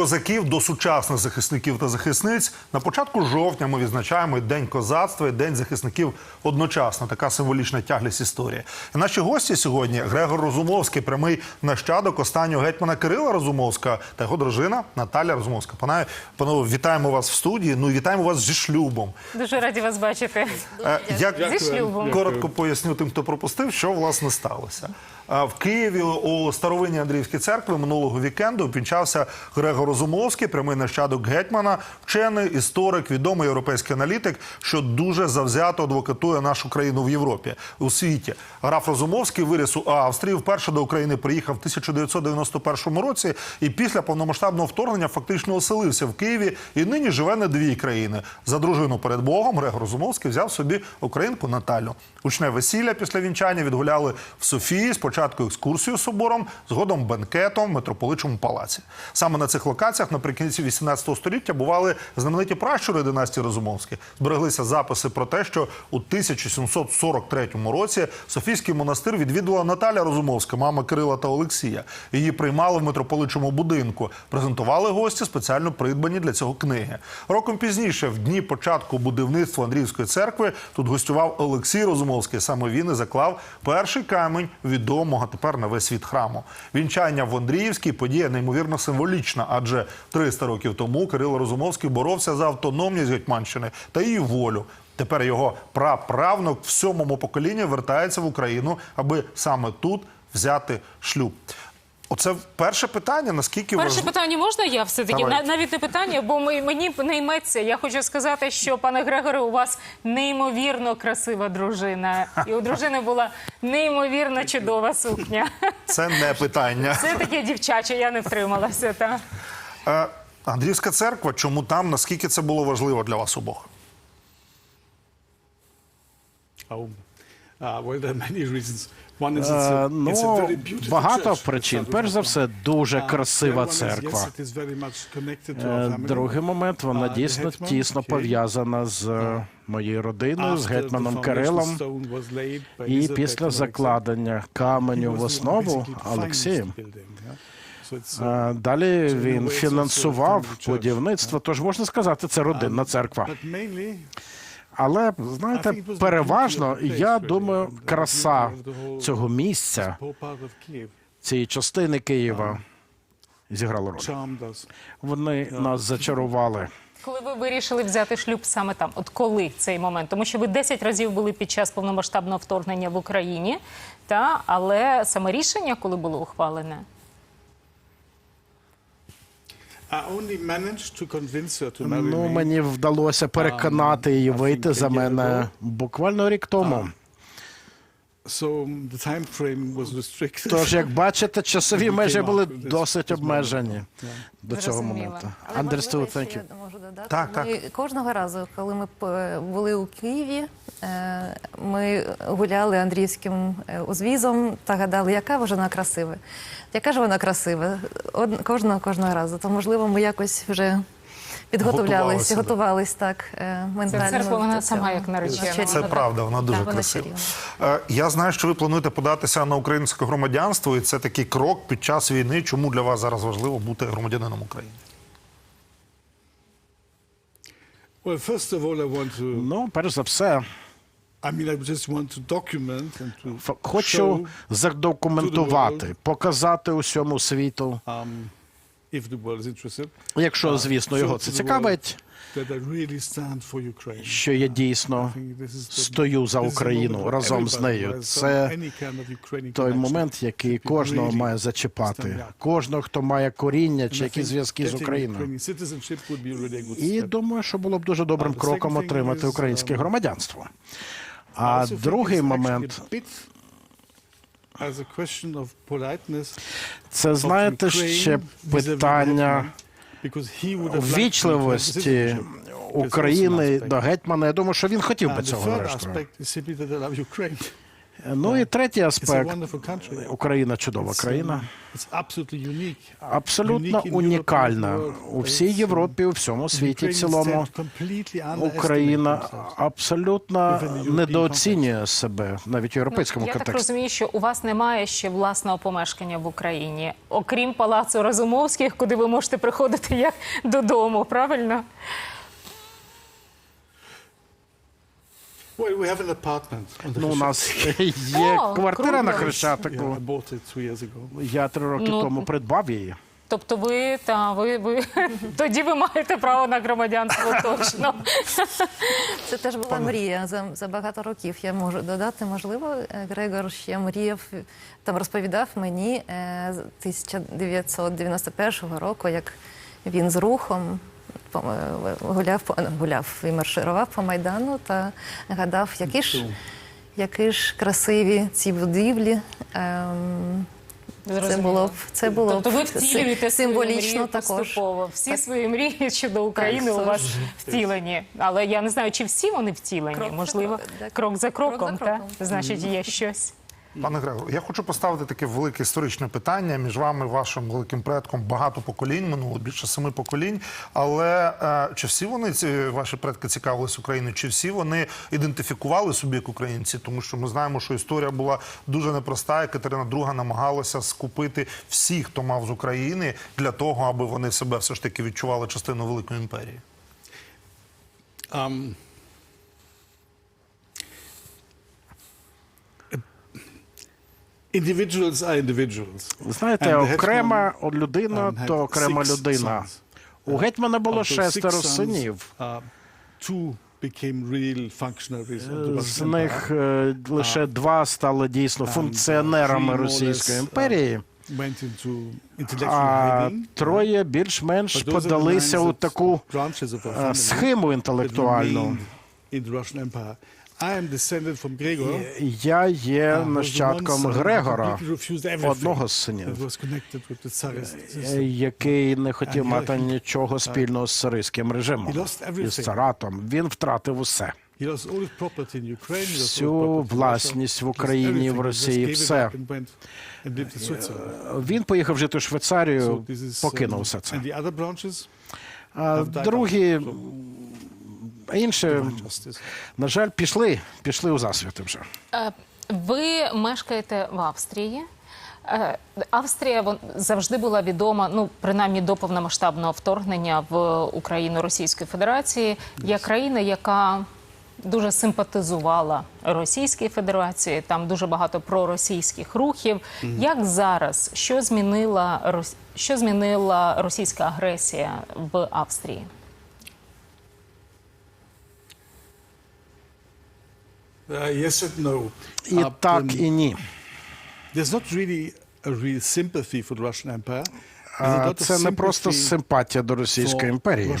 Козаків до сучасних захисників та захисниць на початку жовтня ми відзначаємо і День козацтва і День захисників одночасно. Така символічна тяглість історії. І наші гості сьогодні Грегор Розумовський, прямий нащадок останнього гетьмана Кирила Розумовського та його дружина Наталя Розумовська. Пане панове, вітаємо вас в студії. Ну і вітаємо вас зі шлюбом. Дуже раді вас бачити. Е, Як Зі шлюбом. коротко поясню тим, хто пропустив, що власне сталося. Е, В Києві у старовинній Андріївській церкві минулого вікенду опінчався Грегор Розумовський, прямий нащадок гетьмана, вчений, історик, відомий європейський аналітик, що дуже завзято адвокатує нашу країну в Європі у світі. Граф Розумовський виріс у Австрії. Вперше до України приїхав в 1991 році, і після повномасштабного вторгнення фактично оселився в Києві і нині живе на дві країни. За дружину перед Богом Грегор Розумовський взяв собі українку Наталю. Учне весілля після вінчання відгуляли в Софії. Спочатку екскурсію собором, згодом бенкетом в митрополичому палаці. Саме на цих локаціях наприкінці 18 століття бували знамениті пращури династії Розумовських. Збереглися записи про те, що у 1743 році Софійський монастир відвідувала Наталя Розумовська, мама Кирила та Олексія. Її приймали в митрополичому будинку. Презентували гості спеціально придбані для цього книги. Роком пізніше, в дні початку будівництва Андріївської церкви, тут гостював Олексій Розумовський. Саме він і заклав перший камінь відомого тепер на весь світ храму. Вінчання в Андріївській подія неймовірно символічна, адже 300 років тому Кирило Розумовський боровся за автономність Гетьманщини та її волю. Тепер його праправнук в сьомому поколінні вертається в Україну, аби саме тут взяти шлюб. Оце перше питання. Наскільки Перше важливо? питання можна я все-таки? Давай. На- Навіть не питання, бо мені не йметься. Я хочу сказати, що, пане Грегоре, у вас неймовірно красива дружина. І у дружини була неймовірно чудова сукня. Це не питання. Це таке дівчаче, я не втрималася. Та. Е, Андріївська церква, чому там, наскільки це було важливо для вас обох? Oh, uh, Е, Ну, багато причин. Перш за все, дуже Uh, красива церква. Е. Другий момент, вона Uh, дійсно тісно пов'язана з е, моєю родиною, з гетьманом Кирилом. І після закладення каменю в основу Олексієм. Uh, Е, Далі він фінансував будівництво, тож можна сказати, це родинна церква. Але знаєте, переважно я думаю, краса цього місця, цієї частини Києва зіграла роль. Вони нас зачарували. Коли ви вирішили взяти шлюб саме там? От коли цей момент? Тому що ви 10 разів були під час повномасштабного вторгнення в Україні, та але саме рішення, коли було ухвалене? Ну, me. мені вдалося переконати її вийти за мене буквально рік тому. Тож, як бачите, часові межі були досить обмежені до цього моменту. Understood, thank you. можу додати. Так, ми кожного разу, коли ми були у Києві, е, ми гуляли Андріївським е, узвізом та гадали, яка вона красива. Яка ж вона красива? Од- Кожного кожного разу. То можливо, ми якось вже підготовлялись, Готувалися, да. готувались так е, ментально. церква, вона сама як наречена. Це правда, вона дуже Так, красива. чарівна. Е, Я знаю, що ви плануєте податися на українське громадянство, і це такий крок під час війни. Чому для вас зараз важливо бути громадянином України? Ну, перш за все, хочу задокументувати, показати усьому світу, якщо, звісно, його це цікавить, що я дійсно стою за Україну разом з нею. Це той момент, який кожного має зачіпати, кожного, хто має коріння чи якісь think зв'язки з Україною. І думаю, що було б дуже добрим кроком отримати українське um, громадянство. А другий момент a bit as a question of politeness це знаєте ще питання ввічливості України до гетьмана. Я думаю, що він хотів би цього Ну і третій аспект. Україна чудова країна. um. Абсолютно унікальна у всій Європі, у всьому світі в цілому. Україна абсолютно недооцінює себе навіть у європейському Я так розумію, що у вас немає ще власного помешкання в Україні, окрім палацу Разумовських, куди ви можете приходити як додому, правильно? Well, we have an apartment on the Ну, у нас є О, квартира на круто. Хрещатику. Yeah, I bought it two years ago. Я три роки Ну, тому придбав її. Тобто ви та ви, ви тоді ви маєте право на громадянство точно. Це теж була мрія за, за багато років. Я можу додати, можливо, е, Грегор ще мріяв, там розповідав мені е, з 1991 року, як він з рухом по- гуляв, по- гуляв і марширував по Майдану та гадав, які ж, які ж красиві ці будівлі. Ем, це було б це було Тобто ви втілюєте символічно також. поступово. Всі свої мрії щодо України Так, у вас втілені. Але я не знаю, чи всі вони втілені. Крок Можливо, кроком, так. крок за кроком, Крок за та? кроком. значить, є щось. Пане Грегор, я хочу поставити таке велике історичне питання між вами вашим великим предком. Багато поколінь минуло, більше семи поколінь. Але е, чи всі вони ці ваші предки цікавились Україною? Чи всі вони ідентифікували собі як українці? Тому що ми знаємо, що історія була дуже непроста. і Катерина II намагалася скупити всіх, хто мав з України, для того, аби вони себе все ж таки відчували частиною великої імперії. Um, individuals are individuals. Знаєте, And the окрема hetman, людина, um, had то окрема six людина. sons. У гетьмана було Of those six шестеро sons, синів. uh, two became real functionaries of the З Russian них Empire. е, лише два стали дійсно функціонерами Російської uh, імперії, Went into intellectual а hiding. троє більш-менш But those are the подалися lines у that таку branches of our е, family схему that інтелектуальну. remained in the Russian Empire. Я є uh, нащадком Грегора, одного з синів, е, який не хотів мати нічого спільного з царизьким режимом He lost everything. і з царатом. Він втратив усе. Всю власність в Україні, в Росії, все. Він поїхав жити в Швейцарію, покинув um, все це. А другі, out. інші, на жаль, пішли, пішли у засвіти вже. Е, Ви мешкаєте в Австрії. Е, Австрія завжди була відома, ну принаймні до повномасштабного вторгнення в Україну Російської Федерації, як країна, яка дуже симпатизувала Російській Федерації. Там дуже багато проросійських рухів. Як зараз що змінила Рос- що змінила російська агресія в Австрії? Uh, yes and no. І Uh, так, um, і ні. There's not really a real sympathy for the Russian Empire. А of Це не просто симпатія до Російської імперії.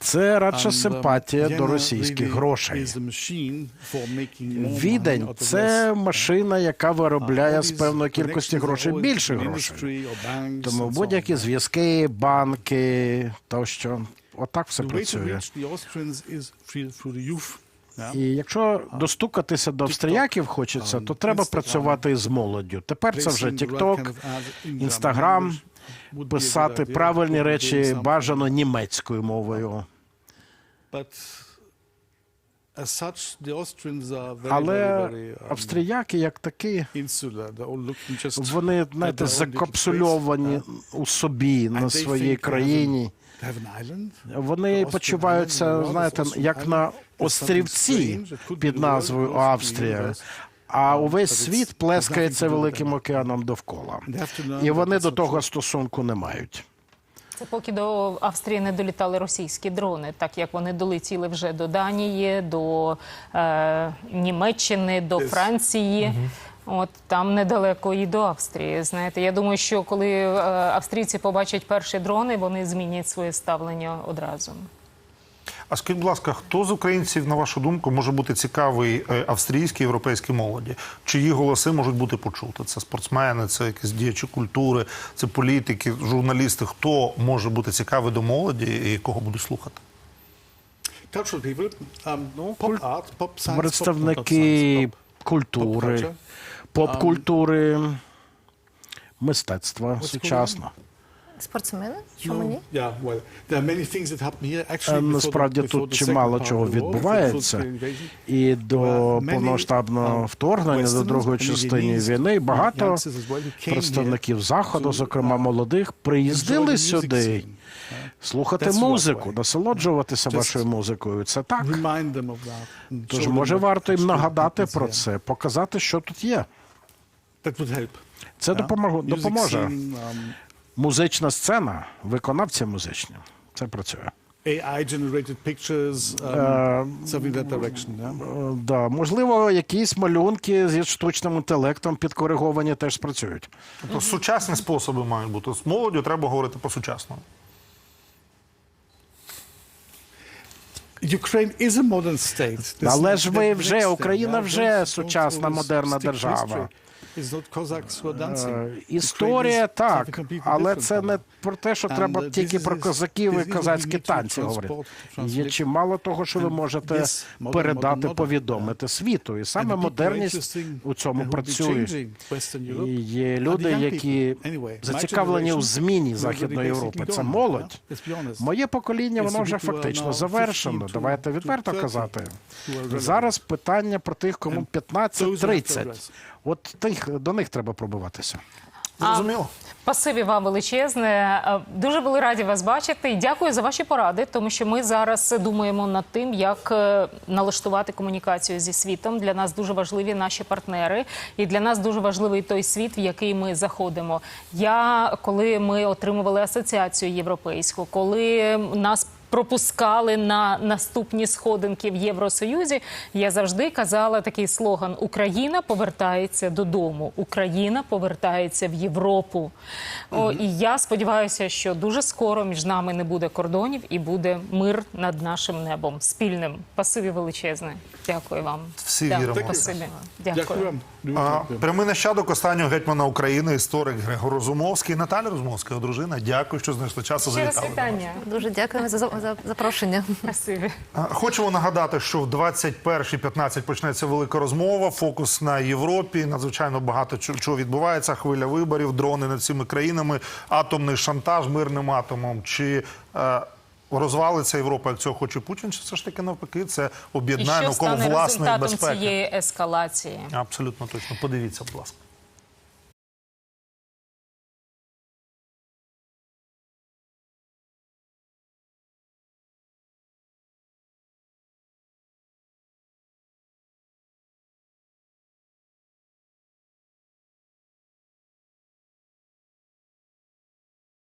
Це радше um, симпатія до російських грошей. Відень це машина, яка виробляє з певної кількості грошей більше грошей. Тому будь-які зв'язки, банки тощо, отак все працює. І якщо достукатися до австріяків хочеться, то треба працювати з молоддю. Тепер це вже TikTok, kind of ads in Інстаграм, German language would be a good писати правильні речі бажано німецькою мовою. Але um, австріяки, як такі, вони, знаєте, закапсульовані у собі на своїй країні. Вони почуваються, знаєте, як на острівці під назвою Австрія. А Um, увесь світ плескається великим океаном довкола. І вони до того стосунку не мають. Це поки до Австрії не долітали російські дрони, так як вони долетіли вже до Данії, до е, Німеччини, до. Франції. От там недалеко і до Австрії. Знаєте, я думаю, що коли е, австрійці побачать перші дрони, вони змінять своє ставлення одразу. А скажіть, будь ласка, хто з українців, на вашу думку, може бути цікавий е, австрійській європейській молоді? Чиї голоси можуть бути почути? Це спортсмени, це якісь діячі культури, це політики, журналісти. Хто може бути цікавий до молоді і кого будуть слухати? Cultural people, um, pop art, pop science, pop, not Представники science, pop. Культури, поп-культури, мистецтва сучасного. Спортсмени? Чому ні? Е, Насправді тут чимало чого відбувається. І до повноштабного um, вторгнення, до другої частини війни, багато представників заходу, зокрема uh, молодих, приїздили сюди слухати That's музику, насолоджуватися Just вашою музикою. Це так. them of that. Тож може варто їм нагадати про це, показати, що тут є. That would help. Це yeah? допоможе. Scene, um, Музична сцена, виконавці музичні. Це працює. AI-generated pictures, um, Е, something that direction. Yeah? Е, Да, можливо, якісь малюнки зі штучним інтелектом підкориговані теж спрацюють. Тобто сучасні способи мають бути. З молоддю треба говорити по-сучасному. Ukraine Але ж ви вже, Україна вже сучасна, модерна держава. Е, Історія так, але це не про те, що треба uh, тільки про козаків і козацькі танці говорити. Є чимало того, що ви можете передати, повідомити світу. І саме модерність у цьому працює. І є люди, які зацікавлені у зміні Західної Європи. Це молодь. Моє покоління, воно вже фактично завершено. 15 to- Давайте відверто 30 казати. Зараз питання про тих, кому those who have 15-30. От тих, до них треба пробиватися. Зрозуміло? Спасибі вам величезне. Дуже були раді вас бачити. Дякую за ваші поради, тому що ми зараз думаємо над тим, як е, налаштувати комунікацію зі світом. Для нас дуже важливі наші партнери, і для нас дуже важливий той світ, в який ми заходимо. Я коли ми отримували асоціацію європейську, коли нас пропускали на наступні сходинки в Євросоюзі. Я завжди казала такий слоган: Україна повертається додому, Україна повертається в Європу. О, і я сподіваюся, що дуже скоро між нами не буде кордонів і буде мир над нашим небом спільним. Спасибі величезне. Дякую вам. Всі Дякую. віримо. Спасибі. Дякую Дякую. вам. А. Прямий нащадок останнього гетьмана України, історик Григор Розумовський, Наталя Розумовська, дружина. Дякую, що знайшли час і завітали. Дуже дякуємо за, за запрошення. Спасибі. А, Хочемо нагадати, що в 21.15 почнеться велика розмова. Фокус на Європі. Надзвичайно багато чого відбувається. Хвиля виборів, дрони над цими країнами, атомний шантаж мирним атомом. Чи е, розвалиться Європа, як цього хоче Путін? Чи все ж таки навпаки? Це І об'єднає що навколо стане власної результатом безпеки? цієї ескалації? Абсолютно точно. Подивіться, будь ласка.